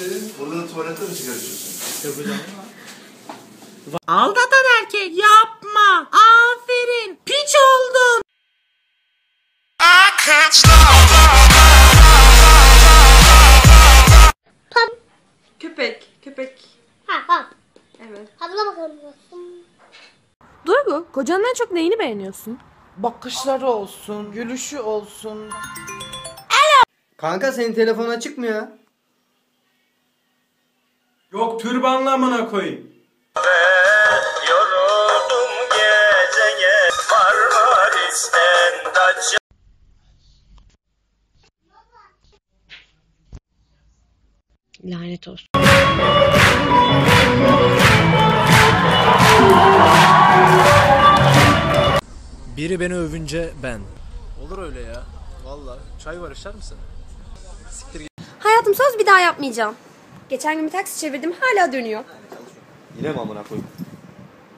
dedim burada da tuvalette mi sigara içiyorsun? Aldatan erkek yapma. Aferin. Piç oldun. Pam. Köpek. Köpek. Ha ha. Evet. Abla bakalım. Duygu, kocanın en çok neyini beğeniyorsun? Bakışları olsun, gülüşü olsun. Kanka senin telefon açık mı ya? Yok türbanla amına koyayım. Lanet olsun. Biri beni övünce ben. Olur öyle ya. Vallahi çay var içer misin? Hayatım söz bir daha yapmayacağım. Geçen gün bir taksi çevirdim hala dönüyor. Yine mi amına koyayım?